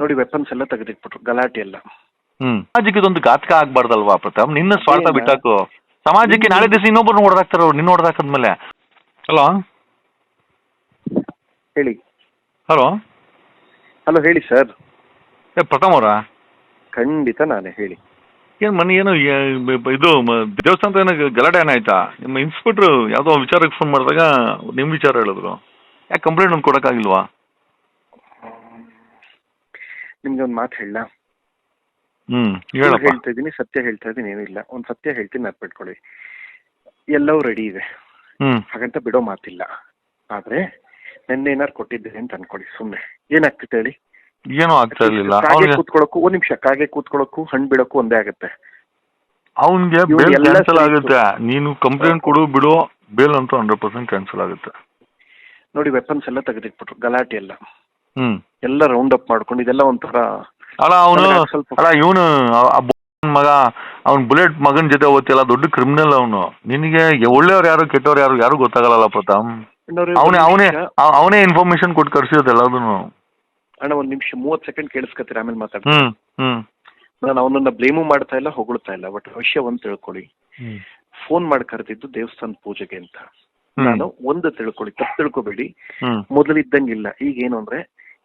ನೋಡಿ ವೆಪನ್ಸ್ ಎಲ್ಲ ತೆಗೆದಿಟ್ಬಿಟ್ರು ಗಲಾಟೆ ಎಲ್ಲ. ಹ್ಮ್. ಸಮಾಜಕ್ಕೆ ಇದೊಂದು ಘಾತಕ ಆಗ್ಬಾರ್ದಲ್ವಾ ಪ್ರತಾಪ್? ನಿನ್ನ ಸ್ವಾರ್ಥ? ಬಿಟ್ಟಾಕು. ಸಮಾಜಕ್ಕೆ ನಾಳೆ ದಿವಸ ಇನ್ನೊಬ್ಬರನ್ನ ಹೊಡೆದಾಕ್ತಾರ ಅವ್ರು ನಿನ್ನ ಹೊಡೆದಾಕದ್ಮೇಲೆ ಹಲೋ? ಹೇಳಿ. ಹಲೋ? ಹಲೋ ಹೇಳಿ ಸರ್ ಏ ಪ್ರಥಮ್ ಅವರಾ? ಖಂಡಿತ ನಾನೇ ಹೇಳಿ. ಏನ್ ಮನೆ ಏನು ಏ- ಬ- ಬ- ಇದು ಮ- ದೇವಸ್ಥಾನದ ಏನೋ ಗಲಾಟೆ ಏನಾಯ್ತಾ ನಿಮ್ಮ ಇನ್ಸ್ಪೆಕ್ಟ್ರು ಯಾವುದೋ ವಿಚಾರಕ್ಕೆ ಫೋನ್ ಮಾಡಿದಾಗ ನಿಮ್ಮ ವಿಚಾರ ಹೇಳಿದ್ರು. ಯಾಕೆ ಕಂಪ್ಲೇಂಟ್ ಒಂದು ಕೊಡೋಕ್ಕಾಗಿಲ್ವಾ? ನಿಮ್ಗೆ ಒಂದು ಮಾತು ಹೇಳ ಹೇಳ್ತಾ ಇದ್ದೀನಿ ಸತ್ಯ ಹೇಳ್ತಾ ಇದ್ದೀನಿ ಏನಿಲ್ಲ ಒಂದು ಸತ್ಯ ಹೇಳ್ತೀನಿ ನೆನ್ಪಿಟ್ಕೊಳ್ಳಿ ಎಲ್ಲವೂ ರೆಡಿ ಇದೆ. ಹಾಗಂತ ಬಿಡೋ ಮಾತಿಲ್ಲ. ಆದ್ರೆ ನೆನ್ನೆ ಏನಾರು ಕೊಟ್ಟಿದ್ದೆ ಅಂತ ಅನ್ಕೊಳ್ಳಿ ಸುಮ್ಮನೆ ಏನಾಗ್ತಿತ್ತು ಹೇಳಿ? ಏನೋ ಆಗ್ತಾ ಇರಲಿಲ್ಲ. ಕಾಗೆ ಕೂತ್ಕೊಳ್ಳೋಕ್ಕೂ ಒಂದ್ ನಿಮಿಷ ಕಾಗೆ ಕೂತ್ಕೊಳ್ಳೋಕು ಹಣ್ಣು ಬಿಡೋಕು ಒಂದೇ ಆಗುತ್ತೆ. ಅವನ್ಗೆ ಬೇಲ್ ಕ್ಯಾನ್ಸಲ್ ಆಗುತ್ತೆ. ನೀನು ಕಂಪ್ಲೇಂಟ್ ಕೊಡು ಬಿಡು ಬೇಲ್ ಅಂತೂ ಹಂಡ್ರೆಡ್ ಪರ್ಸೆಂಟ್ ಕ್ಯಾನ್ಸಲ್ ಆಗುತ್ತೆ. ನೋಡಿ ವೆಪನ್ಸ್ ಎಲ್ಲ ತೆಗೆದಿಟ್ಬಿಟ್ರು ಗಲಾಟೆ ಎಲ್ಲ. ಹ್ಮ್. ಎಲ್ಲ ರೌಂಡ್ ಅಪ್ ಮಾಡ್ಕೊಂಡು ಇದೆಲ್ಲ ಒಂಥರ ಅಲ್ಲ ಅವನು ನನಗೆ ಸ್ವಲ್ಪ- ಅಲ್ಲ ಇವನು ಮಗ ಅವ್ನ್ ಬುಲೆಟ್ ಮಗನ ಜೊತೆ ಓದ್ತಿಲ್ಲ ದೊಡ್ಡ ಕ್ರಿಮಿನಲ್ ಅವನು. ನಿನಗೆ ಒಳ್ಳೆಯವ್ರು ಯಾರು ಕೆಟ್ಟವ್ರು ಯಾರು ಯಾರು ಗೊತ್ತಾಗಲ್ಲ ಪ್ರತಾಪ್. ಅವನೇ ಒಂದ್ ಅವನೇ ನಿಮಿಷ- ಅವನೇ ಇನ್ಫಾರ್ಮೇಶನ್ ಕೊಟ್ಟು ಕರ್ಸಿರೋದು ಎಲ್ಲದನ್ನು ಅಣ್ಣ ಒಂದ್ ನಿಮಿಷ ಮೂವತ್ ಸೆಕೆಂಡ್ ಕೇಳಿಸ್ಕೊತೀರ ಆಮೇಲೆ ಮಾತಾಡ್ತೀನಿ. ಹ್ಮ್ ಹ್ಮ್. ನಾನು ಅವನನ್ನ ಬ್ಲೇಮು ಮಾಡ್ತಾ ಇಲ್ಲ ಹೊಗಳ್ತಾ ಇಲ್ಲ ಬಟ್ ವಿಷಯ ಒಂದ್ ತಿಳ್ಕೊಳ್ಳಿ. ಫೋನ್ ಮಾಡಿ ಕರೆದಿದ್ದು ದೇವಸ್ಥಾನ ಪೂಜೆಗೆ ಅಂತ. ನಾನು ಒಂದು ತಿಳ್ಕೊಳ್ಳಿ ತಪ್ಪು ತಿಳ್ಕೊಬೇಡಿ. ಹ್ಮ್. ಮೊದಲಿದ್ದಂಗಿಲ್ಲ. ಈಗ ಏನು ಅಂದ್ರೆ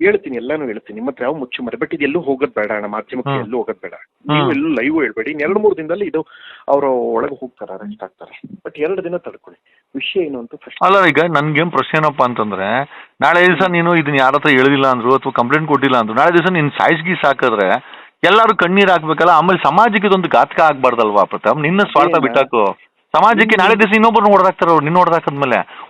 ಹೇಳ್ತೀನಿ ಎಲ್ಲಾನು ಹೇಳ್ತೀನಿ. ನಿಮ್ಮ ಹತ್ರ ಯಾವ ಮುಚ್ಚು ಮರೆ ಬಟ್ ಇದು ಎಲ್ಲೂ ಹೋಗೋದ್ ಬೇಡ ಅಣ್ಣ ಮಾಧ್ಯಮಕ್ಕೆ. ಎಲ್ಲೂ ಹೋಗೋದ್ ಬೇಡ. ನೀವು ಎಲ್ಲೂ ಲೈವ್ ಹೇಳ್ಬೇಡಿ. ಎರಡು ಮೂರು ದಿನದಲ್ಲಿ ಇದು ಅವ್ರ ಒಳಗೆ ಹೋಗ್ತಾರೆ ಅರೆಸ್ಟ್ ಆಗ್ತಾರೆ. ಬಟ್ ಎರಡು ದಿನ ತಡ್ಕೊಳ್ಳಿ. ವಿಷಯ ಏನು ಅಂತ ಫಸ್ಟ್ ಅಲ್ಲ ಈಗ ನನ್ಗೇನ್ ಪ್ರಶ್ನೆ ಏನಪ್ಪ ಅಂತಂದ್ರೆ ನಾಳೆ ದಿವಸ ನೀನು ಇದನ್ನ ಯಾರ ಹತ್ರ ಹೇಳಿಲ್ಲ ಅಂದ್ರು ಅಥವಾ ಕಂಪ್ಲೇಂಟ್ ಕೊಟ್ಟಿಲ್ಲ ಅಂದ್ರು ನಾಳೆ ದಿವಸ ನೀನ್ ಸಾಯಿಸ್ಗಿ ಸಾಕಿದ್ರೆ ಎಲ್ಲರೂ ಕಣ್ಣೀರ್ ಹಾಕ್ಬೇಕಲ್ಲ ಆಮೇಲೆ ಸಮಾಜಕ್ಕೆ ಇದೊಂದು ಘಾತಕ ಆಗ್ಬಾರ್ದಲ್ವಾ ಪ್ರತಾಪ್? ನಿನ್ನ ಸ್ವಾರ್ಥ? ಬಿಟ್ಟಾಕು. ಸಮಾಜಕ್ಕೆ ನಾಳೆ ದಿವಸ ಇನ್ನೊಬ್ಬರು ಹೊಡೆದಾಕ್ತಾರ ಅವ್ರು ನಿನ್ನ ಹೊಡೆದಾಕದ್ಮೇಲೆ.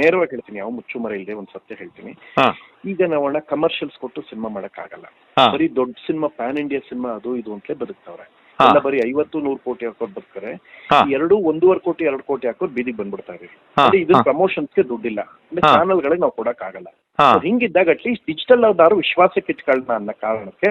ನೇರವಾಗಿ ಹೇಳ್ತೀನಿ ಯಾವ ಮುಚ್ಚುಮರ ಇಲ್ಲದೆ ಒಂದು ಸತ್ಯ ಹೇಳ್ತೀನಿ. ಈಗ ನಾವಣ್ಣ ಕಮರ್ಷಿಯಲ್ಸ್ ಕೊಟ್ಟು ಸಿನಿಮಾ ಮಾಡಕ್ ಆಗಲ್ಲ ಬರೀ ದೊಡ್ಡ ಸಿನಿಮಾ ಪ್ಯಾನ್ ಇಂಡಿಯಾ ಸಿನಿಮಾ ಅದು ಇದು ಅಂತಲೇ ಬದುಕ್ತಾವ್ರೆ. ಎಲ್ಲ ಬರೀ ಐವತ್ತು ನೂರು ಕೋಟಿ ಹಾಕೋರ್ ಬದುಕ್ತಾರೆ. ಎರಡು ಒಂದೂವರೆ ಕೋಟಿ ಎರಡು ಕೋಟಿ ಹಾಕೋರ್ ಬೀದಿಗೆ ಬಂದ್ಬಿಡ್ತಾರೆ ಹಾ, ಅದೇ ಇದು ಪ್ರಮೋಷನ್ಸ್ಗೆ ದುಡ್ಡಿಲ್ಲ. ಅಂದ್ರೆ ಚಾನಲ್ ಗಳಿಗೆ ನಾವು ಕೊಡಕ್ ಆಗಲ್ಲ ಹಿಂಗಿದ್ದಾಗ ಅಟ್ಲೀಸ್ಟ್ ಡಿಜಿಟಲ್ ಅವ್ರದಾರು ವಿಶ್ವಾಸಕ್ಕೆ ಇಟ್ಕೊಳ್ಳೋಣ ಅನ್ನೋ ಕಾರಣಕ್ಕೆ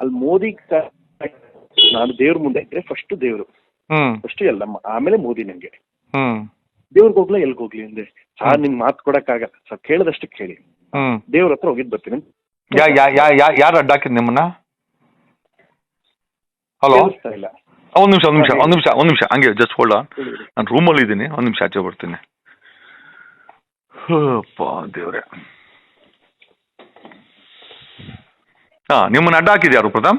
ಅಲ್ಲಿ ಮೋದಿ ನಾನು ದೇವ್ರ ಮುಂದೆ ಇದ್ರೆ ಫಸ್ಟ್ ದೇವ್ರು. ಫಸ್ಟ್ ಎಲ್ಲ ಆಮೇಲೆ ಮೋದಿ ನಂಗೆ. ದೇವ್ರಿಗೆ ಹೋಗ್ಲಾ ಎಲ್ಗ್ ಹೋಗ್ಲಿ ಅಂದ್ರೆ? ಸರ್ ನಿನ್ ಮಾತು ಕೊಡಕ್ಕಾಗಲ್ಲ. ಸರ್ ಕೇಳದಷ್ಟು ಕೇಳಿ ದೇವ್ರ ಹತ್ರ ಹೋಗಿದ್ ಬರ್ತೀನಿ. ಯಾರು ಅಡ್ಡ ಹಾಕಿದ್ ನಿಮ್ಮನ್ನ? ಹಲೋ ಇಲ್ಲ. ಒಂದ್ ನಿಮಿಷ ಒಂದ್ ನಿಮಿಷ ಒಂದ್ ನಿಮಿಷ ಒಂದ್ ನಿಮಿಷ. ಹಂಗೆ ಜಸ್ಟ್ ಹೋಲ್ಡ್ ಹೇಳಿ. ನಾನು ರೂಮಲ್ಲಿ ಇದ್ದೀನಿ ಒಂದ್ ನಿಮಿಷ ಆಚೆ ಬರ್ತೀನಿ. ದೇವ್ರೆ. ಹಾ ನಿಮ್ಮನ್ನ ಅಡ್ಡ ಹಾಕಿದ್ ಯಾರು ಪ್ರಥಮ್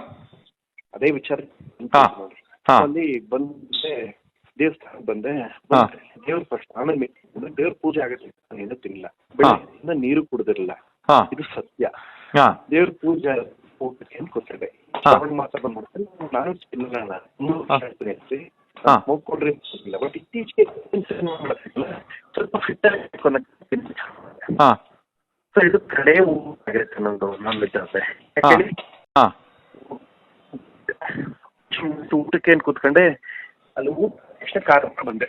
ಅದೇ ವಿಚಾರ. ಹಾ. ನೋಡಿ ಹಾ ಅಲ್ಲಿ ಬಂದೆ ದೇವಸ್ಥಾನ ಬಂದೆ. ಹಾ. ದೇವ್ರ ಫಸ್ಟ್ ಆಮೇಲೆ ಮೆ- ದೇವ್ರ ಪೂಜೆ ಆಗುತ್ತೆ ನಾನು ಏನೂ ತಿನ್ನಿಲ್ಲ. ಬೆಳಗ್ಗೆಯಿಂದ ನೀರು ಕುಡ್ದಿರಲಿಲ್ಲ ಹಾ. ಇದು ಸತ್ಯ. ಹಾ. ದೇವ್ರ ಪೂಜೆ ಊಟಕ್ಕೆ ಅಂತ ಕೊಟ್ಟಿದೆ ಹಾ. ಅವಾಗ ಮಾತ್ರ ಬಂದ್ಬಿಡ್ತಾರೆ ನಾನು ತಿನ್ನಲ್ಲ ನಾನು. ಮೂರು ಹಾ. ವರ್ಷ ಆಯ್ತು ನೆನ್ಸಿ. ಹಾ. ಹೋಗ್ಕೊಡ್ರಿ ಇಲ್ಲ ಬಟ್ ಇತ್ತೀಚೆಗೆ ಸಿನಿಮಾ ಮಾಡೋದಿಲ್ಲ ಸ್ವಲ್ಪ ಫಿಟ್ ಆಗಬೇಕು ಹಾ. ಸೊ ಇದು ಕಡೆ ಆಗಿರುತ್ತೆ ನಂದು ನಾನ್ ವೆಜ್ ಆದ್ರೆ. ಹಾ. ಊಟಕ್ಕೆ ಏನ್ ಕೂತ್ಕೊಂಡೆ ಅಲ್ಲಿ ಊಟ ತಕ್ಷಣ ಕಾರ್ ಬಂದೆ.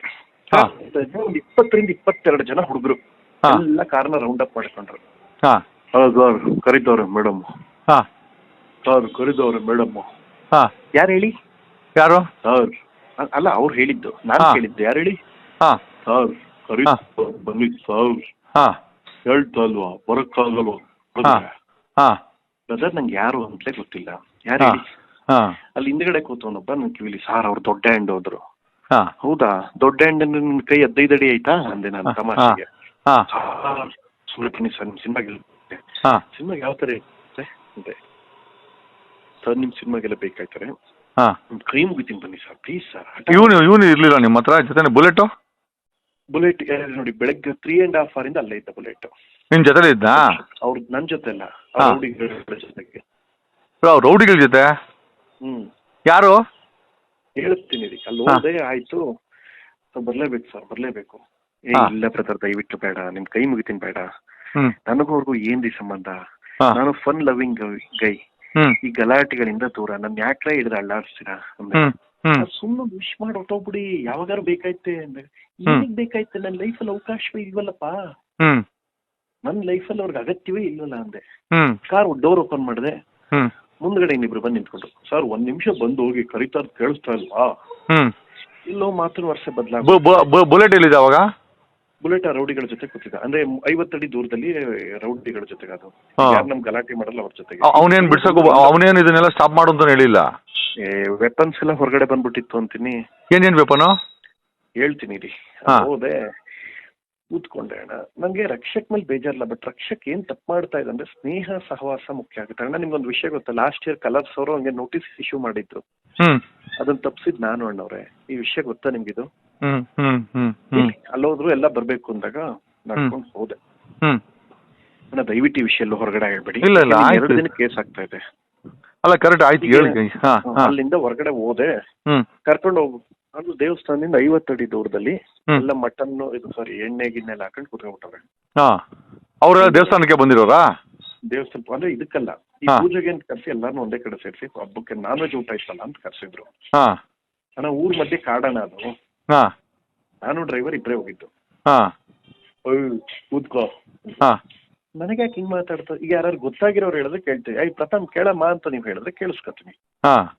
ಹಾ. ಒಂದ್ ಇಪ್ಪತ್ತರಿಂದ ಇಪ್ಪತ್ತೆರಡು ಜನ ಹುಡುಗರು. ಹಾ. ಎಲ್ಲ ಕಾರ್ನ ರೌಂಡ್ ಅಪ್ ಮಾಡ್ಕೊಂಡ್ರು. ಹಾ. ಸರ್ ಕರಿದವ್ರೆ ಮೇಡಮ್ ಹಾ. ಸರ್ ಕರಿದವ್ರೆ ಮೇಡಮ್ ಹಾ. ಯಾರು ಹೇಳಿ? ಯಾರು? ಸರ್. ಅಲ್ಲ ಅವ್ರು ಹೇಳಿದ್ದು. ನಾನು ಹೇಳಿದ್ದು ಕೇಳಿದ್ದು. ಯಾರು ಹೇಳಿ? ಹಾ. ಸರ್ ಕರಿ ಹಾ. ಬನ್ನಿ ಸರ್. ಹಾ. ಹೇಳ್ತಾ ಅಲ್ವಾ ಬರಕ್ಕಾಗಲ್ವಾ? ಹಾ ಹಾ. ಬ್ರದರ್ ನಂಗೆ ಯಾರು ಅಂತಲೇ ಗೊತ್ತಿಲ್ಲ. ಯಾರು ಹಾ ಹೇಳಿ? ಹಾ ಅಲ್ಲಿ ಹಿಂದ್ಗಡೆ ಕೂತವನೊಬ್ಬ ನನ್ ಕಿವಿಲಿ ಸಾರ್ ಅವ್ರು ದೊಡ್ಡ ಹ್ಯಾಂಡ್ ಹೋದ್ರು. ಹಾ. ಹೌದಾ? ದೊಡ್ಡ ಹ್ಯಾಂಡ್ ನಿನ್ ಕೈ ಹದಿನೈದು ಅಡಿ ಆಯ್ತಾ? ಅಂದೆ ನಾನು ತಮಾಷೆಗೆ. ಹಾ. ಸುಳ್ಳು ಸರ್ ನಿಮ್ ಸಿನಿಮಾಗೆ ಹಾ. ಸಿನಿಮಾಗೆ ಯಾವ ತರ ಇರುತ್ತೆ? ಅಂದೆ. ಸರ್ ನಿಮ್ ಸಿನಿಮಾಗೆಲ್ಲ ಬೇಕಾಯ್ತಾರೆ? ಹಾ. ಕ್ರೀಮ್ ಕೈ ಮುಗಿತೀನಿ ಬನ್ನಿ ಸರ್ ಪ್ಲೀಸ್ ಸರ್. ಇವನು ಇವನು ಇರ್ಲಿಲ್ಲ ನಿಮ್ಮ ಹತ್ರ? ಜೊತೆ ಬುಲೆಟು ಬುಲೆಟ್ ನೋಡಿ ಬೆಳಗ್ಗೆ ತ್ರೀ ಅಂಡ್ ಹಾಫ್ ಇಂದ ಅಲ್ಲೇ ಇದ್ದ ಬುಲೆಟ್ ನಿಮ್ ಜೊತೆ ಇದ್ದ? ಅವ್ರ ನನ್ ಜೊತೆ ಅಲ್ಲ ಹಾ. ರೌಡಿಗಳ ಜೊತೆಗೆ. ರೌಡಿಗಳ ಜೊತೆ? ಹ್ಮ್. ಯಾರು? ಹೇಳ್ತೀನಿ ಅಲ್ಲಿ ಹಾ. ಹೋದೆ ಆಯ್ತು. ಸೊ ಬರ್ಲೇಬೇಕು ಸರ್ ಬರ್ಲೇಬೇಕು. ಏ ಹಾ. ಇಲ್ಲ ಬ್ರದರ್ ದಯವಿಟ್ಟು ಬೇಡ. ನಿಮ್ ಕೈ ಮುಗಿತೀನಿ ಬೇಡ. ಹ್ಮ್. ನನಗೂ ಅವ್ರಿಗೂ ಏನ್ರಿ ಸಂಬಂಧ? ಹಾ. ನಾನು ಫನ್ ಲವಿಂಗ್ ಗೈ ಹ್ಮ್. ಈ ಗಲಾಟೆಗಳಿಂದ ದೂರ. ನನ್ ಯಾಕ್ರೆ ಹಿಡಿದ ಅಳ್ಳಾಡ್ಸ್ತೀರಾ? ಹ್ಮ್. ಸುಮ್ಮನೆ ವಿಶ್ ಮಾಡಿ ಹೊಟ್ಟೋಗ್ಬಿಡಿ ಯಾವಾಗಾರು ಬೇಕಾಯ್ತೆ ಅಂದ್ರೆ ಏನಿಗ್ ಬೇಕಾಯ್ತೆ? ನನ್ನ ಅಲ್ಲಿ ಅವಕಾಶವೇ ಇಲ್ವಲ್ಲಪ್ಪ. ನನ್ ನನ್ನ ಲೈಫಲ್ಲಿ ಅವ್ರಿಗೆ ಅಗತ್ಯವೇ ಇಲ್ವಲ್ಲ ಅಂದೆ. ಕಾರ್ ಡೋರ್ ಓಪನ್ ಮಾಡಿದೆ. ಮುಂದ್ಗಡೆ ಇನ್ನಿಬ್ರು ಬಂದು ನಿಂತ್ಕೊಂಡ್ರು. ಸರ್ ಒಂದ್ ನಿಮಿಷ ಬಂದು ಹೋಗಿ ಕರಿತಾ ಕೇಳಿಸ್ತಾ ಇಲ್ವಾ? ಇಲ್ಲೋ ಮಾತ್ರ ವರ್ಷ ಬದಲಾಗ ಬುಲೆಟ್ ಎಲ್ಲಿದೆ ಅವಾಗ? ಬುಲೆಟ್ ಆ ರೌಡಿಗಳ ಜೊತೆ ಕೂತಿದ್ದ. ಅಂದ್ರೆ ಐವತ್ತಡಿ ದೂರದಲ್ಲಿ ರೌಡಿಗಳ ಜೊತೆಗೆ ಅದು. ಯಾರು ನಮ್ ಗಲಾಟೆ ಮಾಡಲ್ಲ ಅವ್ರ ಜೊತೆಗೆ. ಅವ್- ಅವನೇನ್ ಬಿಡ್ಸಕ್ ಅವನೇನ್ ಇದನ್ನೆಲ್ಲ ಸ್ಟಾಪ್ ಮಾಡು ಅಂತ ಹೇಳಿಲ್ಲ? ವೆಪನ್ಸ್ ಎಲ್ಲ ಹೊರಗಡೆ ಬಂದ್ಬಿಟ್ಟಿತ್ತು ಅಂತೀನಿ. ಏನೇನ್ ವೆಪನ್ ಹೇಳ್ತೀನಿ ರೀ. ಹೋದೆ. ಕೂತ್ಕೊಂಡೆ ಅಣ್ಣ. ನಂಗೆ ರಕ್ಷಕ್ ಮೇಲೆ ಬೇಜಾರಿಲ್ಲ ಬಟ್ ರಕ್ಷಕ್ ಏನ್ ತಪ್ಪು ಮಾಡ್ತಾ ಇದೆ ಅಂದ್ರೆ ಸ್ನೇಹ ಸಹವಾಸ ಮುಖ್ಯ ಆಗುತ್ತೆ. ಅಣ್ಣ ನಿಮ್ಗೊಂದು ವಿಷಯ ಗೊತ್ತಾ? ಲಾಸ್ಟ್ ಇಯರ್ ಕಲರ್ಸ್ ಅವರು ಹಂಗೆ ನೋಟಿಸ್ ಇಶ್ಯೂ ಮಾಡಿದ್ರು. ಅದನ್ನ ತಪ್ಸಿದ್ ನಾನು ಅಣ್ಣವ್ರೆ. ಈ ವಿಷಯ ಗೊತ್ತಾ ನಿಮ್ಗಿದು? ಅಲ್ಲೋದ್ರು ಎಲ್ಲ ಬರ್ಬೇಕು ಅಂದಾಗ ನಡ್ಕೊಂಡು ಹೋದೆ. ದಯವಿಟ್ಟು ವಿಷಯ ಎಲ್ಲೂ ಹೊರಗಡೆ ಹೇಳ್ಬೇಡಿ ಇಲ್ಲ, ಇಲ್ಲ, ಎರಡು ದಿನ ಕೇಸ್ ಆಗ್ತಾ ಇದೆ. ಅಲ್ಲ ಕರೆಕ್ಟ್ ಆಯ್ತು ಅಲ್ಲಿಂದ ಹೊರಗಡೆ ಹೋದೆ. ಕರ್ಕೊಂಡು ಹೋಗು ಅದು ದೇವಸ್ಥಾನದಿಂದ ಐವತ್ತಡಿ ದೂರದಲ್ಲಿ. ಎಲ್ಲ ಮಟನ್ ಇದು ಸಾರಿ ಎಣ್ಣೆ ಗಿಣ್ಣೆ ಎಲ್ಲ ಹಾಕೊಂಡು ಕುತ್ಕೊಂಡ್ಬಿಟ್ಟವ್ರೆ. ಅವ್ರ ದೇವಸ್ಥಾನಕ್ಕೆ ಬಂದಿರೋರಾ? ದೇವಸ್ಥಾನ ಅಂದ್ರೆ ಇದಕ್ಕಲ್ಲ. ಈ. ಪೂಜೆಗೆ ಅಂತ ಕರ್ಸಿ ಎಲ್ಲಾರು ಒಂದೇ ಕಡೆ ಸೇರಿಸಿ ಹಬ್ಬಕ್ಕೆ ನಾನ್ ವೆಜ್ ಊಟ ಇತ್ತಲ್ಲ ಅಂತ ಕರ್ಸಿದ್ರು. ಅಣ್ಣ ಊರ್ ಮಧ್ಯೆ ಕಾಡಣ ಅದು. ಹಾ. ನಾನು ಡ್ರೈವರ್ ಇಬ್ಬರೇ ಹೋಗಿದ್ದು. ಹಾ. ಕೂತ್ಕೋ. ಹಾ. ನನಗೆ ಯಾಕೆ ಹಿಂಗ್ ಮಾತಾಡ್ತಾ ಈಗ ಯಾರು ಗೊತ್ತಾಗಿರೋರು ಹೇಳಿದ್ರೆ ಕೇಳ್ತೀವಿ. ಐ ಪ್ರಥಮ್ ಕೇಳಮ್ಮ ಅಂತ ನೀವು ಹೇಳಿದ್ರೆ ಕೇಳಿಸ್ಕೊತೀನಿ. ಹಾ.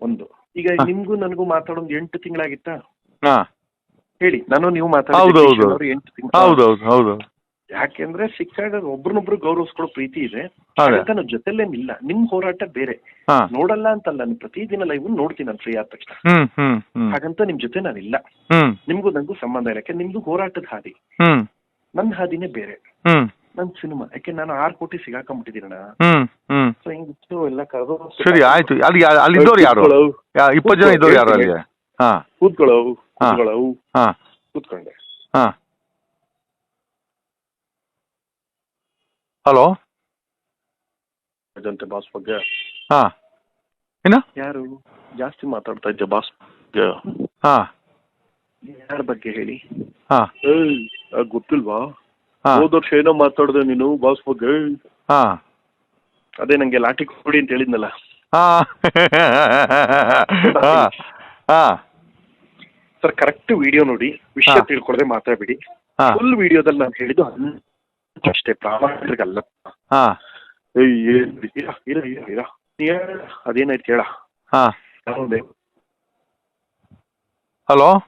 ಒಂದು. ಈಗ. ನಿಮ್ಗೂ ನನಗೂ ಮಾತಾಡೋದು ಎಂಟು ತಿಂಗಳಾಗಿತ್ತಾ? ಹಾ. ಹೇಳಿ. ನಾನು ನೀವು ಹೌದು, ಹೌದು. ಮಾತಾಡೋದು ಎಂಟು ತಿಂಗಳು? ಹೌದು ಹೌದು ಹೌದು ಯಾಕೆಂದ್ರೆ ಸಿಕ್ಕಾಡೋರು ಒಬ್ರನ್ನೊಬ್ರು ಗೌರವಿಸ್ಕೊಳ್ಳೋ ಪ್ರೀತಿ ಇದೆ. ಅದೇ. ಅದಕ್ಕೆ ನಾವು ಜೊತೆಲೇನಿಲ್ಲ. ನಿಮ್ ಹೋರಾಟ ಬೇರೆ. ನೋಡಲ್ಲ ಅಂತಲ್ಲ ನಾನು ಪ್ರತಿದಿನ ಲೈವ್ ನೋಡ್ತೀನಿ ನಾನು ಫ್ರೀ ಆದ ತಕ್ಷಣ. ಹಾಗಂತ ನಿಮ್ ಜೊತೆ ನಾನಿಲ್ಲ. ಇಲ್ಲ ನಿಮ್ಗೂ ನಂಗೂ ಸಂಬಂಧ ಇಲ್ಲ. ಯಾಕೆ ನಿಮ್ದು ಹೋರಾಟದ ಹಾದಿ. ನನ್ ನನ್ನ ಹಾದಿನೇ ಬೇರೆ. ಹ್ಮ್. ನನ್ ಸಿನಿಮಾ. ಯಾಕೆ ನಾನು ಆರ್ ಕೋಟಿ ಸಿಗಾಕೊಂಡ್ಬಿಟ್ಟಿದ್ದೀನಣ್ಣ. ಹ್ಮ್ ಹ್ಮ್. ಸೊ ಎಲ್ಲ ಕರೆದು ಸರಿ ಆಯ್ತು. ಅಲ್ಲಿ ಅಲ್ಲಿ ಇದ್ದವ್ರು ಯಾರು? ಯಾ- ಇಪ್ಪತ್ತು ಜನ ಇದ್ದವ್ರು ಯಾರು ಅಲ್ಲಿ? ಹಾ. ಕೂತ್ಕೊಳ್ಳೋ. ಕೂತ್ಕೊಳ್ಳೋ. ಹಾ. ಕೂತ್ಕೊಂಡೆ. ಹಲೋ? ಅಜಂತೆ ಬಾಸ್ ಬಗ್ಗೆ. ಹಾಂ. ಏನ ಯಾರು ಜಾಸ್ತಿ ಮಾತಾಡ್ತಾ ಇದ್ದೆ ಬಾಸ್ ಹಾ. ಯಾರ ಬಗ್ಗೆ ಹೇಳಿ? ಹಾಂ. ಏಯ್ ಗೊತ್ತಿಲ್ವಾ? ಹಾ. ಹೋದ ವರ್ಷ ಏನೋ ಮಾತಾಡಿದೆ ನೀನು ಬಾಸ್ ಬಗ್ಗೆ? ಹಾಂ. ಅದೇ ನಂಗೆ ಲಾಠಿ ಕೊಡಿ ಅಂತ ಹೇಳಿದ್ನಲ್ಲ. ಹಾಂ. ಹಾ. ಹಾ. ಸರ್ ಕರೆಕ್ಟ್ ವಿಡಿಯೋ ನೋಡಿ. ವಿಷಯ ಹಾ. ತಿಳ್ಕೊಳ್ದೆ ಮಾತಾಡ್ಬಿಡಿ. ಹಾ. ಫುಲ್ ವಿಡಿಯೋದಲ್ಲಿ ನಾನು ಹೇಳಿದ್ದು ಅಷ್ಟೇ ಪ್ರಾಮಾಣಿಕಲ್ಲ ಹಾ. ಇರ ಇರ ಇರ ಇರ. ನೀ ಹೇಳ ಅದೇನಾಯ್ತು ಹೇಳ ಹಾ. ಹಲೋ?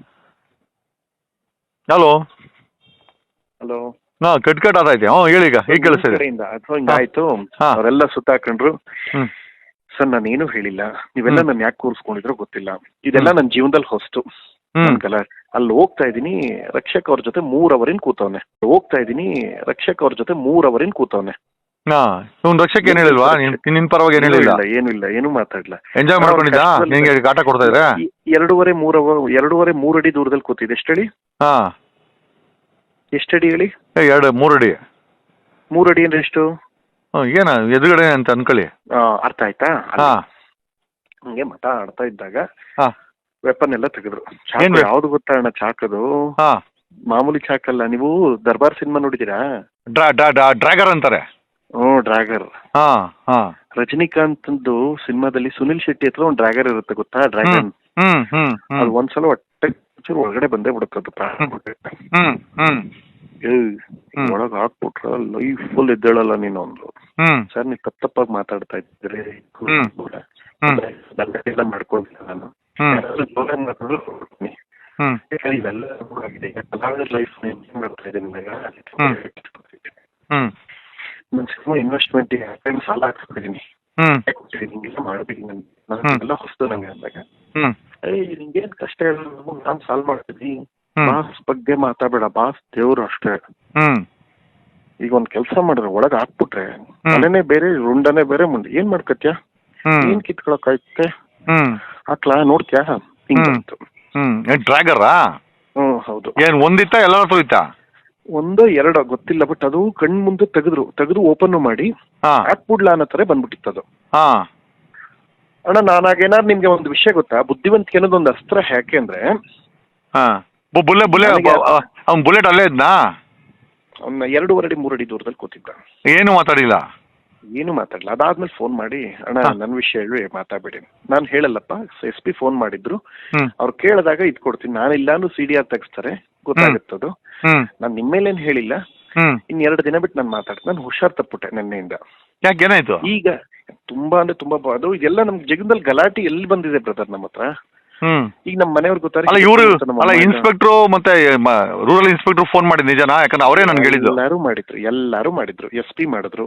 ಹಲೋ? ಹಲೋ? ಹಾ ಕಟ್ ಕಟ್ ಆತೈತೆ ಹ್ಞೂ ಹೇಳಿ ಈಗ ಕೇಳಿಸ್ತಿದೆ. ಕಡೆಯಿಂದ ಅಥವಾ ಹಿಂಗಾಯ್ತು ಹಾ. ಅವರೆಲ್ಲ ಸುತ್ತಾಕೊಂಡ್ರು. ಹ್ಮ್. ಸರ್ ನಾನೇನು ಹೇಳಿಲ್ಲ. ನೀವೆಲ್ಲ ಹ್ಮ್. ನನ್ ಯಾಕೆ ಕೂರಿಸ್ಕೊಂಡಿದ್ರು ಗೊತ್ತಿಲ್ಲ. ಇದೆಲ್ಲ ನನ್ನ ಜೀವನದಲ್ಲಿ ಹೊಸ್ತು. ಹ್ಮ್. ನನ್ಗಲ್ಲ ಅಲ್ಲಿ ಹೋಗ್ತಾ ಇದ್ದೀನಿ ರಕ್ಷಕ್ ಅವ್ರ ಜೊತೆ ಮೂರ್ ಅವರಿನ್ ಕೂತವ್ನೆ. ಹೋಗ್ತಾ ಇದೀನಿ ರಕ್ಷಕ್ ಅವ್ರ ಜೊತೆ ಮೂರ್ ಅವರಿನ್ ಕೂತವ್ನೆ. ಹಾ ಇವ್ನು ರಕ್ಷಕ್ ಏನ್ ಹೇಳಿಲ್ವಾ? ನಿನ್ ನಿನ್ ಪರವಾಗಿ ಏನ್ ಹೇಳಿಲ್ಲ ಏನು ಇಲ್ಲ ಏನು ಮಾತಾಡ್ಲ. ಎಂಜಾಯ್ ಮಾಡ್ಕೊಂಡಿದ್ದ? ನಿಂಗೆ ಕಾಟ ಕೊಡ್ತಾ ಇದ್ರೆ? ಈ- ಎರಡೂವರೆ ಮೂರ್ ಅವರ್ ಎರಡೂವರೆ ಮೂರ್ ಅಡಿ ದೂರದಲ್ಲಿ ಕೂತಿದೆ ಎಷ್ಟಡಿ ಹಾ. ಎಷ್ಟಡಿ ಹೇಳಿ? ಏ, ಎರಡು ಮೂರು ಅಡಿ ಮೂರ್ ಅಡಿ ಅಂದ್ರೆ ಎಷ್ಟು? ಹ್ಮ್, ಏನ ಎದುರುಗಡೆ ಅಂತ ಅನ್ಕೊಳ್ಳಿ. ಆ, ಅರ್ಥ ಆಯ್ತಾ? ಹಾ. ಹಂಗೆ ಮಾತಾಡ್ತಾ ಇದ್ದಾಗ ಹಾ. ವೆಪನ್ ಎಲ್ಲ ತೆಗೆದ್ರು. ಏನ್ ಚಾಕು weapon? ಯಾವ್ದು ಗೊತ್ತಾ ಅಣ್ಣ ಚಾಕದು? ಹಾ. ಮಾಮೂಲಿ ಚಾಕಲ್ಲ ನೀವು ದರ್ಬಾರ್ ಸಿನಿಮಾ ನೋಡಿದಿರಾ ಡ್ರಾ ಡ್ರಾ ಡ್ರಾ ಡ್ರ್ಯಾಗರ್ ಅಂತಾರೆ. ಹ್ಮ್ ಡ್ರ್ಯಾಗರ್ ಹಾ ಹಾ. ರಜನಿಕಾಂತ್ ಸಿನಿಮಾದಲ್ಲಿ ಸುನಿಲ್ ಶೆಟ್ಟಿ ಹತ್ರ ಒಂದು ಡ್ರ್ಯಾಗರ್ ಇರುತ್ತೆ ಗೊತ್ತಾ? ಡ್ರ್ಯಾಗನ್. Hmm hmm hmm. ಅದು ಒಂದ್ಸಲ ಹೊಟ್ಟೆ ಚೂರು ಒಳಗಡೆ ಬಂದೇ ಬಿಡುತ್ತೆ ಅದು ಪ್ರಾಣ ಬಿಡುತ್ತೆ. ಹ್ಮ್ ಹ್ಮ್. ಏಯ್, ಹ್ಮ್. ಒಳಗ್ ಹಾಕ್ಬಿಟ್ರ ಲೈಫ್ ಫುಲ್ ಎದ್ದೇಳಲ್ಲ ನೀನು ಅಂದ್ರು ಹ್ಮ್. ಸರ್ ನೀವು ತಪ್ಪ ತಪ್ಪಾಗಿ ಮಾತಾಡ್ತಾ ಇದ್ದೀರಿ. ಹ್ಮ್. ಹ್ಮ್. ಎಲ್ಲ ಮಾಡ್ಕೊಂಡಿಲ್ಲ ನಾನು. ಯಾಕಂದ್ರೆ ಇವೆಲ್ಲ ಆಗಿದೆ. ಕಲಾವಿದರ ಲೈಫ್ ಮಾಡ್ತಾ ಇದ್ದೀನಿ ನಾನು ಇನ್ವೆಸ್ಟ್ಮೆಂಟ್ ಸಾಲ ಹಾಕ್ಸ್ಬಿಟ್ಟಿದ್ದೀನಿ. ಹಿಂಗೆಲ್ಲ ಮಾಡ್ಬೇಕು ಹೊಸ್ತು ನಂಗೆ ಅಂದಾಗ. ನಿಂಗೇನ್ ಕಷ್ಟ ನಾನ್ ಸಾಲ್ವ್ ಮಾಡ್ತೀನಿ ಬಾಸ್ ಬಗ್ಗೆ ಮಾತಾಡಬೇಡ. ಬಾಸ್ ದೇವ್ರು ಅಷ್ಟೇ. ಈಗ ಒಂದ್ ಕೆಲಸ ಮಾಡಿದ್ರೆ ಒಳಗ್ ಹಾಕ್ಬಿಟ್ರೆ ಮನೆನೆ ಬೇರೆ ರುಂಡನೇ ಬೇರೆ ಮುಂದೆ. ಏನ್ ಮಾಡ್ಕತ್ಯಾ? ಏನ್ ಕಿತ್ಕೊಳಕ್ ಕಿತ್ಕೊಳಕಾಯ್ತೆ ಹ್ಮ್. ಹಾಕ್ಲಾ ನೋಡ್ತ್ಯಾ? ಹಿಂಗಂತು ಹ್ಮ್. ಏನ್ ಡ್ರ್ಯಾಗರಾ? ಹ್ಮ್ ಹೌದು. ಏನ್ ಒಂದಿತ್ತ ಎಲ್ಲ ಹತ್ರ ಇತ್ತಾ ಒಂದೋ ಎರಡೋ ಗೊತ್ತಿಲ್ಲ ಬಟ್ ಅದು ಕಣ್ ಮುಂದೆ ತೆಗೆದ್ರು ತೆಗೆದು ಓಪನ್ ಮಾಡಿ ಹಾ. ಹಾಕ್ಬಿಡ್ಲಾ ಅನ್ನೋ ತರ ಬಂದ್ಬಿಟ್ಟಿತ್ತು ಅದು. ಹಾ. ಅಣ್ಣ ನಾನಾಗೇನಾದ್ರು ನಿಮ್ಗೆ ಒಂದು ವಿಷಯ ಗೊತ್ತಾ? ಬುದ್ಧಿವಂತಿಕೆ ಅನ್ನೋದು ಒಂದು ಅಸ್ತ್ರ ಯಾಕೆ ಅಂದ್ರೆ ಹಾ. ಬುಲ್ಲೆ ಬುಲ್ಲೆ ನನಗೆ- ಅವ್ನ್ ಬುಲೆಟ್ ಅಲ್ಲೇ ಇದ್ನಾ? ಅವ್ನ ಎರಡೂವರೆ ಅಡಿ ಮೂರು ಅಡಿ ದೂರದಲ್ಲಿ ಕೂತಿದ್ದ. ಏನು ಮಾತಾಡಿಲ್ಲ? ಏನು ಮಾತಾಡಲ್ಲ ಅದಾದ್ಮೇಲೆ ಫೋನ್ ಮಾಡಿ ಅಣ್ಣ. ನನ್ನ ವಿಷಯ ಹೇಳಿ ಮಾತಾಡ್ಬೇಡಿ. ನಾನು ಹೇಳಲ್ಲಪ್ಪ ಎಸ್ ಪಿ ಫೋನ್ ಮಾಡಿದ್ರು. ಅವ್ರು ಕೇಳಿದಾಗ ಇದ್ ಕೊಡ್ತೀನಿ. ನಾನಿಲ್ಲಾನು ಸಿ ಡಿ ಆರ್ ತೆಗಿಸ್ತಾರೆ. ಗೊತ್ತಾಗುತ್ತದು ನಾನು ನಿಮ್ಮೇಲೇನು ಹೇಳಿಲ್ಲ. ಇನ್ ಎರಡು ದಿನ ಬಿಟ್ಟು ನಾನು ಮಾತಾಡ್ತೀನಿ. ನಾನು ಹುಷಾರ್ ತಪ್ಪುಟ್ಟೆ ನಿನ್ನೆಯಿಂದ. ಯಾಕೆ ಏನಾಯ್ತು? ಈಗ ತುಂಬಾ ಅಂದ್ರೆ ತುಂಬಾ ಅದು ಇದೆಲ್ಲ ನಮ್ ಜಗದಲ್ಲಿ ಗಲಾಟೆ ಎಲ್ಲಿ ಬಂದಿದೆ ಬ್ರದರ್ ನಮ್ಮ ಹತ್ರ? ಈಗ ನಮ್ಮ ಮನೆಯವ್ರು ಗೊತ್ತಾರೆ ಇವರು ಅಲ್ಲ ಇನ್ಸ್ಪೆಕ್ಟ್ರು ಮತ್ತೆ ರೂರಲ್ ಇನ್ಸ್ಪೆಕ್ಟರ್ ಫೋನ್ ಮಾಡಿದ್ ನಿಜನಾ? ಯಾಕಂದ್ರೆ ಅವರೇ ನನ್ಗೆ ಹೇಳಿದ್ರು ಎಲ್ಲಾರು ಮಾಡಿದ್ರು. ಎಲ್ಲಾರು ಮಾಡಿದ್ರು. ಎಸ್ ಪಿ ಮಾಡಿದ್ರು.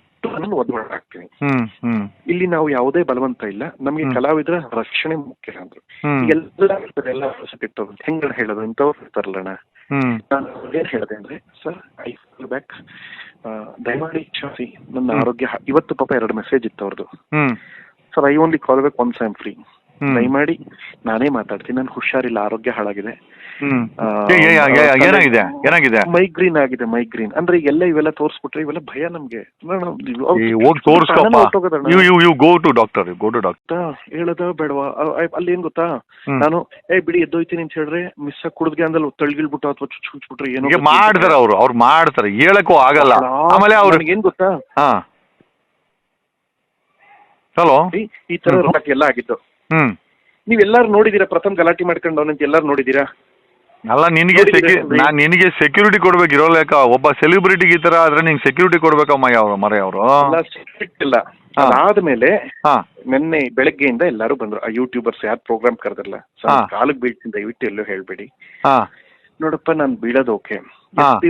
ಪೀಪಲ್ ಅದನ್ನು ಹಾಕ್ತೀನಿ ಇಲ್ಲಿ ನಾವು ಯಾವುದೇ ಬಲವಂತ ಇಲ್ಲ. ನಮಗೆ. ಕಲಾವಿದರ ರಕ್ಷಣೆ ಮುಖ್ಯ ಅಂದ್ರು. ಎಲ್ಲ ಕೆಟ್ಟವ್ರು ಹೆಂಗ್ ಹೇಳೋದು? ಇಂಥವ್ರು ಇರ್ತಾರಲ್ಲಣ್ಣ. ನಾನು ಏನ್ ಹೇಳಿದೆ ಅಂದ್ರೆ ಸರ್ ಐ ಫೀಲ್ ಬ್ಯಾಕ್ ದಯಮಾಡಿ ಕ್ಷಮಿಸಿ. ನನ್ನ. ಆರೋಗ್ಯ ಇವತ್ತು ಪಾಪ ಎರಡು ಮೆಸೇಜ್ ಇತ್ತು ಅವ್ರದ್ದು sir I only call back once I am free. ದಯಮಾಡಿ ನಾನೇ ಮಾತಾಡ್ತೀನಿ. ನನ್ ಹುಷಾರಿಲ್ಲ ಆರೋಗ್ಯ ಹಾಳಾಗಿದೆ. ಹ್ಮ್. ಏನಾಗಿದೆ? ಏನಾಗಿದೆ? ಮೈಗ್ರೀನ್ ಆಗಿದೆ ಮೈಗ್ರೀನ್ ಅಂದ್ರೆ ಎಲ್ಲ ಇವೆಲ್ಲ ತೋರಿಸ್ಬಿಟ್ರೆ ಇವೆಲ್ಲ ಭಯ ನಮ್ಗೆ. ಹೋಗ್ you you you go to doctor go to doctor ಹೇಳದ ಬೇಡವಾ? ಅಲ್ಲಿ ಏನ್ ಗೊತ್ತಾ? ನಾನು ಏ ಬಿಡಿ ಎದ್ದೋಯ್ತೀನಿ ಅಂತ ಹೇಳಿದ್ರೆ ಮಿಸ್ ಕುಡ್ದ್ಗೆ ಅಂದಲ್ಲಿ ತಳ್ಗಿಳ್ಬಿಟ್ಟು ಅಥವಾ ಚುಚ್ ಚುಚ್ಬಿಟ್ರೆ ಏನೋ ಮಾಡ್ತಾರ ಅವ್ರು ಅವ್ರು ಮಾಡ್ತಾರೆ. ಹೇಳಕ್ಕೂ ಆಗಲ್ಲ. ಆಮೇಲೆ ಅವ್ರು ಏನ್ ಗೊತ್ತಾ? ಹಾ. ಹಲೋ ಈ- ತರ ಎಲ್ಲ ಆಗಿತ್ತು ಹ್ಮ್. ನೀವೆಲ್ಲಾರು ನೋಡಿದೀರಾ ಪ್ರಥಮ್ ಗಲಾಟೆ ಮಾಡ್ಕೊಂಡು ಅವನಂತ ಎಲ್ಲಾರು ನೋಡಿದೀರಾ? ಅಲ್ಲ ನಿನಗೆ ಸೆಕ್ಯೂ ನಾನು ನಿನಗೆ ಸೆಕ್ಯೂರಿಟಿ ಕೊಡ್ಬೇಕು ಇರೋ ಲೆಕ್ಕ ಒಬ್ಬ ಸೆಲೆಬ್ರಿಟಿಗೆ ಈ ತರ ಆದ್ರೆ ನಿಂಗೆ ಸೆಕ್ಯೂರಿಟಿ ಕೊಡ್ಬೇಕಮ್ಮ ಯಾವ ಮರ ಅವರು ಇಲ್ಲ. ಅದಾದ್ಮೇಲೆ ನಿನ್ನೆ ಬೆಳಗ್ಗೆಯಿಂದ ಎಲ್ಲರೂ ಬಂದ್ರು. ಆ ಯೂಟ್ಯೂಬರ್ಸ್ ಯಾರು ಪ್ರೋಗ್ರಾಮ್ ಕರೆದಿರಲ್ಲ? ಕಾಲಕ್ ಕಾಲಿಗೆ ಬೀಳ್ತೀನಿ ದಯವಿಟ್ಟು ಎಲ್ಲೂ ಹೇಳ್ಬೇಡಿ. ಹಾ. ನೋಡಪ್ಪ ನಾನು ಬೀಳೋದು ಓಕೆ.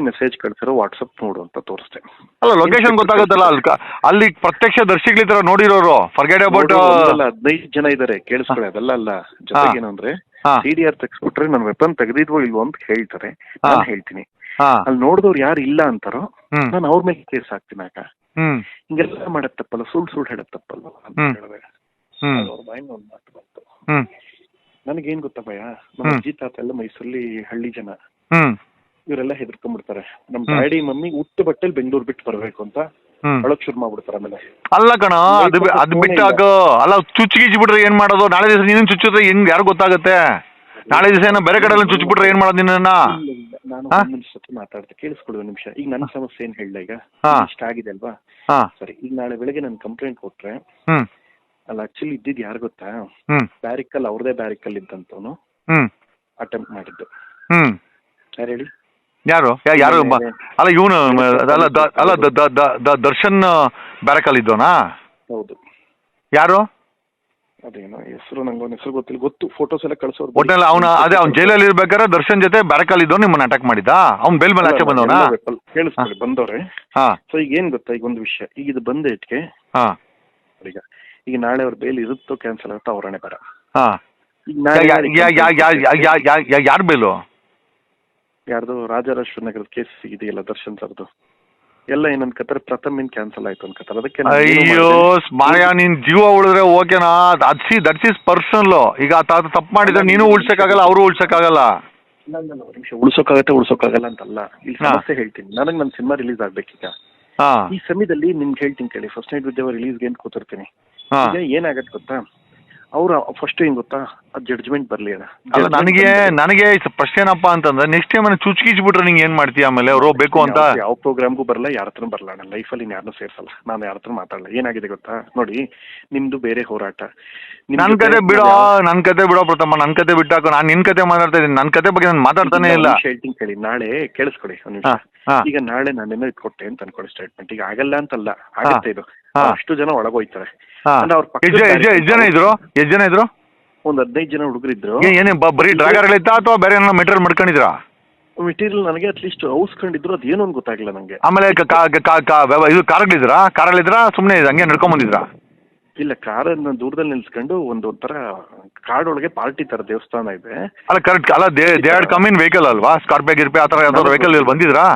ಮೆಸೇಜ್ ಕಳ್ಸಿರೋ ವಾಟ್ಸಪ್ ನೋಡು ಅಂತ ತೋರಿಸ್ತೆ ಅಲ್ಲ ಲೊಕೇಶನ್ ಗೊತ್ತಾಗುತ್ತಲ್ಲ? ಅಲ್ಲಿ ಅಲ್ಲಿ ಪ್ರತ್ಯಕ್ಷ ದರ್ಶಿಗಳ ತರ ನೋಡಿರೋರು. ಫರ್ಗೆಟ್ ಅಬೌಟ್ ಹದಿನೈದು ಜನ ಇದಾರೆ. ಕೇಳಿಸ್ಕೊಳ್ಳಿ ಅದೆಲ್ಲ ಅಲ್ಲ. ಜೊತೆಗೆ ಏನಂದ್ರೆ ಹಾ ಸಿ ಡಿ ಆರ್ ತೆಗ್ಸ್ಬಿಟ್ರೆ ನನ್ ವೆಪನ್ ತೆಗೆದಿದ್ವೋ ಇಲ್ವೋ ಅಂತ ಹೇಳ್ತಾರೆ. ನಾನು ಹೇಳ್ತೀನಿ. ಅಲ್ಲಿ ನೋಡಿದವ್ರು ಯಾರು ಇಲ್ಲ ಅಂತಾರೋ ನಾನು ಅವ್ರ ಮೇಲೆ ಕೇಸ್ ಹಾಕ್ತೀನಿ ಆಗ. ಹಿಂಗೆಲ್ಲ ಮಾಡಕ್ ತಪ್ಪಲ್ಲ ಸುಳ್ಳು ಸುಳ್ಳು ಹೇಳಕ್ ತಪ್ಪಲ್ಲ ಅಂತ. ಹೇಳಿದೆ ಅವ್ರ ಬಾಯಿಂದ ಒಂದು ಮಾತು ಬಂತು. ನನಗೇನ್ ಗೊತ್ತಾ ಭಯ? ನಮ್ಮ. ಅಜ್ಜಿ ತಾತ ಎಲ್ಲ ಮೈಸೂರಲ್ಲಿ ಹಳ್ಳಿ ಜನ. ಇವರೆಲ್ಲ ಹೆದರ್ಕೊಂಡ್ಬಿಡ್ತಾರೆ. ನಮ್. ಡ್ಯಾಡಿ ಮಮ್ಮಿ ಉಟ್ಟು ಬಟ್ಟೆಲ್ ಬೆಂಗಳೂರು ಬಿಟ್ಟು ಬರ್ಬೇಕು ಅಂತ ಅಳಕ್ ಶುರು ಮಾಡ್ಬಿಡ್ತಾರೆ ಆಮೇಲೆ. ಅಲ್ಲ ಕಣ ಅದು ಅದ್ ಬಿಟ್ಟಾಗ ಅಲ್ಲ ಚುಚ್ಚು ಗೀಚ್ಬಿಟ್ರೆ ಏನ್ ಮಾಡೋದು? ನಾಳೆ ದಿವಸ ನೀನು ಚುಚ್ಚಿದ್ರೆ ಹೆಂಗ್ ಯಾರು ಗೊತ್ತಾಗುತ್ತೆ? ನಾಳೆ ದಿವಸ ಏನೋ ಬೇರೆ ಕಡೆ ಎಲ್ಲ ಚುಚ್ಬಿಟ್ರೆ ಏನ್ ಮಾಡೋದು ನಿನ್ನ. ನಾನು? ಒಂದ್ ನಿಮಿಷ ಮಾತಾಡ್ತೆ. ಕೇಳಿಸ್ಕೊಡು ನಿಮಿಷ. ಈಗ ನನ್ನ ಸಮಸ್ಯೆ ಏನ್ ಹೇಳ ಈಗ. ಇಷ್ಟ ಆಗಿದೆ ಅಲ್ವಾ? ಸರಿ ಈಗ ನಾಳೆ ಬೆಳಿಗ್ಗೆ ನಾನು ಕಂಪ್ಲೇಂಟ್ ಕೊಟ್ರೆ ಅಲ್ಲ ಆಕ್ಚುಲಿ ಇದ್ದಿದ್ ಯಾರು ಗೊತ್ತಾ? ಬ್ಯಾರಿಕಲ್ ಅವ್ರದೇ ಬ್ಯಾರಿಕಲ್ ಇದ್ದಂತವನು ಅಟೆಂಪ್ಟ್ ಮಾಡಿದ್ದು. ಯಾರು ಹೇಳಿ? ಯಾರು? ಯಾ- ಯಾರು. ಅಲ್ಲ ಇವನು ಅಲ್ಲ ದ- ಅಲ್ಲ ದ- ದ- ದ- ದ- ದರ್ಶನ್ ಬ್ಯಾರಕಲ್ಲಿ ಇದ್ದೋನಾ ಹೌದು. ಯಾರು? ಅದೇನೋ ಹೆಸರು ನಂಗೆ ಅವ್ನ ಹೆಸರು ಗೊತ್ತಿಲ್ಲ. ಗೊತ್ತು. ಫೋಟೋಸ್ ಎಲ್ಲ ಕಳ್ಸೋರು ಒಟ್ಟಲ್ಲಿ ಅವನ ಅದೇ ಅವ್ನು ಜೈಲಲ್ಲಿ ಇರ್ಬೇಕಾದ್ರೆ ದರ್ಶನ್ ಜೊತೆ ಬ್ಯಾರಕಲ್ಲಿ ಇದ್ದೋ ನಿಮ್ಮನ್ನ ಅಟ್ಯಾಕ್ ಮಾಡಿದ್ದ? ಅವ್ನ ಬೇಲ್ ಮೇಲೆ ಆಚೆ ಬಂದವನ? ಕೇಳಿಸ್ಕೊಳ್ಳಿ ಬಂದವ್ರೆ. ಹಾ. ಸೊ ಈಗ ಏನ್ ಗೊತ್ತಾ? ಈಗ ಒಂದು ವಿಷಯ. ಈಗ ಇದು ಬಂದ ಇಟ್ಗೆ ಹಾ. ಈಗ ಈಗ ನಾಳೆ ಅವ್ರ ಬೇಲ್ ಇರುತ್ತೋ ಕ್ಯಾನ್ಸಲ್ ಆಗುತ್ತೋ ಅವರಣೆ ಬರ. ಹಾ. ಈಗ ಯಾ ಯಾರು ಬೇಲು ಯಾರ್ದು ರಾಜರಾಜೇಶ್ವರ ನಗರದ ಕೇಸ್ ಇದೆಯಲ್ಲ ದರ್ಶನ್ ಸರ್ದು. ಎಲ್ಲ ಏನಂತ ಅನ್ಕೋತಾರೆ ಪ್ರಥಮ್ ಇನ್ ಕ್ಯಾನ್ಸಲ್ ಆಯ್ತು ಅನ್ಕೋತಾರೆ ಅದಕ್ಕೆ ನಾನು ಏನು ಅಯ್ಯೋ ಮಾಯಾ ನೀನ್ ಜೀವ ಉಳಿದ್ರೆ ಓಕೆನಾ ಅದ್ಸಿ ದಟ್ಸ್ ಇಸ್ ಪರ್ಸನಲ್ ಈಗ ತಾತ ತಪ್ಪು ಮಾಡಿದ್ರೆ ನೀನು ಉಳ್ಸಕ್ಕಾಗಲ್ಲ ಅವರು ಉಳ್ಸಕ್ಕಾಗಲ್ಲ. ಇಲ್ಲ, ಇಲ್ಲ, ಇಲ್ಲ, ಒಂದ್ ನಿಮಿಷ. ಉಳ್ಸೋಕ್ಕಾಗತ್ತೆ ಉಳ್ಸೋಕ್ಕಾಗಲ್ಲ ಅಂತಲ್ಲ. ಇಲ್ಲಿ ಹಾ. ಸಮಸ್ಯೆ ಹೇಳ್ತೀನಿ. ನನಗೆ ನನ್ನ ಸಿನಿಮಾ ರಿಲೀಸ್ ಆಗ್ಬೇಕೀಗ. ಹಾ. ಈ ಸಮಯದಲ್ಲಿ ನಿಮ್ಗೆ ಹೇಳ್ತೀನಿ ಕೇಳಿ. ಫಸ್ಟ್ ನೈಟ್ ವಿದ್ಯಾವ ರಿಲೀಸ್ಗೆ ಏನ್ ಕೂತಿರ್ತೀನಿ? ಹಾ. ಈಗ ಏನಾಗತ್ತೆ ಗೊತ್ತಾ? ಅವ್ರ ಫಸ್ಟ್ ಏನ್ ಗೊತ್ತಾ? ಜಡ್ಜ್ಮೆಂಟ್ ಬರ್ಲಿ ಅಲ್ಲ ನನಗೆ ನನಗೆ ಫಸ್ಟ್ ಏನಪ್ಪ ಅಂತಂದ್ರೆ ನೆಕ್ಸ್ಟ್ ಟೈಮ್ ಚುಚ್ಕಿಚ್ಬಿಟ್ರೆ ನಿಂಗೆ ಏನ್ ಮಾಡ್ತೀಯ ಆಮೇಲೆ? ಅವರು ಬೇಕು ಅಂತ? ಯಾವ- ಪ್ರೋಗ್ರಾಮ್ಗೂ ಬರಲ್ಲ ಯಾರ ಹತ್ರ ಬರಲ್ಲ ನಾನು ಲೈಫಲ್ಲಿ ಯಾರನ್ನೂ ಸೇರ್ಸಲ್ಲ. ನಾನು ಯಾರ ಹತ್ರ ಮಾತಾಡಲ್ಲ ಏನಾಗಿದೆ ಗೊತ್ತಾ? ನೋಡಿ ನಿಮ್ದು ಬೇರೆ ಹೋರಾಟ. ನನ್ನ ನನ್ ಕತೆ ಬಿಡೋ ನನ್ನ ಕತೆ ಬಿಡೋ ಪ್ರಥಮ ನನ್ ಕತೆ ಬಿಟ್ಟಾಕ ನಾನು ನಿನ್ ಕತೆ ಮಾತಾಡ್ತಾ ಇದ್ದೀನಿ. ನನ್ನ ಕತೆ ಬಗ್ಗೆ ನಾನು ಮಾತಾಡ್ತಾನೆ ಇಲ್ಲ. ಹೇಳ್ತೀನಿ ಕೇಳಿ. ನಾಳೆ ಕೇಳಿಸ್ಕೊಡಿ ಒಂದು ನಿಮಿಷ. ಈಗ ನಾಳೆ ನಾನೇನೋ ಇಟ್ಕೊಟ್ಟೆ ಅಂತ ಅನ್ಕೊಳ್ಳಿ ಸ್ಟೇಟ್ಮೆಂಟ್ ಈಗ ಆಗಲ್ಲ ಅಂತಲ್ಲ ಆಗುತ್ತೆ ಇದು. ಅಷ್ಟು ಜನ ಒಳಗೋಯ್ತಾರೆ. ಅಂದ್ರೆ ಅವ್ರ ಎಷ್ಟ್ ಜನ- ಇದ್ರು? ಎಷ್ಟ್ ಜನ ಇದ್ರು? ಒಂದ್ ಹದಿನೈದು ಜನ ಹುಡುಗರಿದ್ರು. ಏನೇ ಬ- ಬರೀ ಡ್ರಾಗರ್ ಇತ್ತಾ ಅಥವಾ ಬೇರೆ ಏನೋ ಮೆಟೀರಿಯಲ್ ಮಾಡ್ಕೊಂಡಿದ್ರ? ಮೆಟೀರಿಯಲ್ ನನಗೆ ಅಟ್ಲೀಸ್ಟ್ ಔಸ್ಕೊಂಡಿದ್ರು ಅದೇನು ಅಂತ ಗೊತ್ತಾಗಿಲ್ಲ ನಂಗೆ. ಆಮೇಲೆ ಇದು ಕಾರಲ್ಲಿದ್ರಾ ಕಾರಲ್ಲಿದ್ರಾ ಸುಮ್ಮನೆ ಹಂಗೆ ನಡ್ಕೊಂಡ್ ಬಂದಿದ್ರಾ ಇಲ್ಲ ಕಾರನ್ನ ದೂರದಲ್ಲಿ ನಿಲ್ಸ್ಕೊಂಡು ಒಂದು ಒಂಥರ ಒಳಗೆ ಪಾರ್ಟಿ ತರ ದೇವಸ್ಥಾನ ಇದೆ. ಅಲ್ಲ ಕರೆಕ್ಟ್ ಅಲ್ಲ they they had come in vehicle ಅಲ್ವಾ? ಸ್ಕಾರ್ಪಿಯೋ ಗಿರ್ಪಿ ಆ ಥರ ಯಾವ್ದಾದ್ರು ವೆಹಿಕಲ್ ಇಲ್ಲಿ ಬಂದಿದ್ರಾ?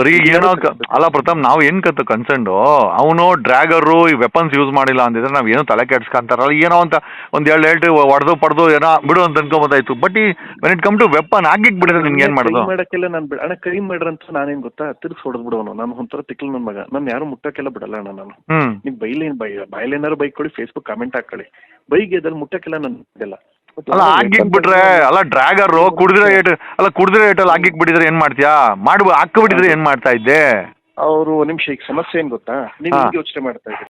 ಬರೀ ಏನೋ. ಅಲ್ಲ ಪ್ರಥಮ್ ನಾವು ಏನ್ ಕತ್ತ ಕನ್ಸರ್ನ್ಡು ಅವನು ಡ್ರ್ಯಾಗರು ಈ ವೆಪನ್ಸ್ ಯೂಸ್ ಮಾಡಿಲ್ಲ ಅಂದಿದ್ರೆ ನಾವ್ ಏನೋ ತಲೆ ಕೆಡ್ಸ್ಕೊಂತಾರಲ್ಲ ಏನೋ ಅಂತ ಒಂದ್ ಎರಡು ಹೇಳ್ತು ಹೊಡೆದು ಪಡೆದು ಏನೋ ಬಿಡು ಅಂತ ಅನ್ಕೊಂಬೋದಾಯ್ತು. ಬಟ್ ಈ when it come to weapon ಆಗಿಕ್ ಬಿಡಿದ್ರೆ ನಿಮ್ಗೆ ಏನ್ ಮಾಡೋದು? ಮಾಡಕ್ಕೆಲ್ಲ ನಾನು ಬಿಡ ಅಣ್ಣ ಕೈ ಮಾಡ್ರಂತ ನಾನೇನ್ ಗೊತ್ತಾ? ತಿರ್ಸ್ ಹೊಡೆದ್ ಬಿಡೋನು ನಾನು ಒಂಥರ ತಿಕ್ಲು ನನ್ ಮಗ. ನಾನು ಯಾರು ಮುಟ್ಟಕ್ಕೆಲ್ಲ ಬಿಡಲ್ಲ ಅಣ್ಣ ನಾನು. ಹ್ಮ್. ನೀವು ಬೈಲೇನ್ ಬೈ ಬಾಯ್ಲೇನಾರು ಬೈಕ್ ಕೊಡಿ ಫೇಸ್ಬುಕ್ ಕಮೆಂಟ್ ಹಾಕೊಳ್ಳಿ. ಬೈಗೆ ಅದ್ರಲ್ಲಿ ಮುಟ್ಟಕ್ಕೆಲ್ಲ ನಾನು ಇದೆಲ್ಲ. ಅಲ್ಲ ಆಗಿಕ್ ಬಿಟ್ರೆ ಅಲ್ಲ ಡ್ರ್ಯಾಗರು ಕುಡಿದ್ರೆ ಏಟ್ ಅಲ್ಲ ಕುಡಿದ್ರೆ ಏಟಲ್ಲಿ ಆಗಿಕ್ ಬಿಟ್ಟಿದ್ರೆ ಏನ್ ಮಾಡ್ತೀಯಾ? ಮಾಡ್ಬೋ ಹಾಕ್ಬಿಟ್ಟಿದ್ರೆ ಏನ್ ಮಾಡ್ತಾ ಇದ್ದೆ? ಅವರು ನಿಮಿಷ ಈಗ ಸಮಸ್ಯೆ ಏನ್ ಗೊತ್ತಾ? ನೀವು. ಯೋಚನೆ ಮಾಡ್ತಾ ಇದ್ದೀರಿ?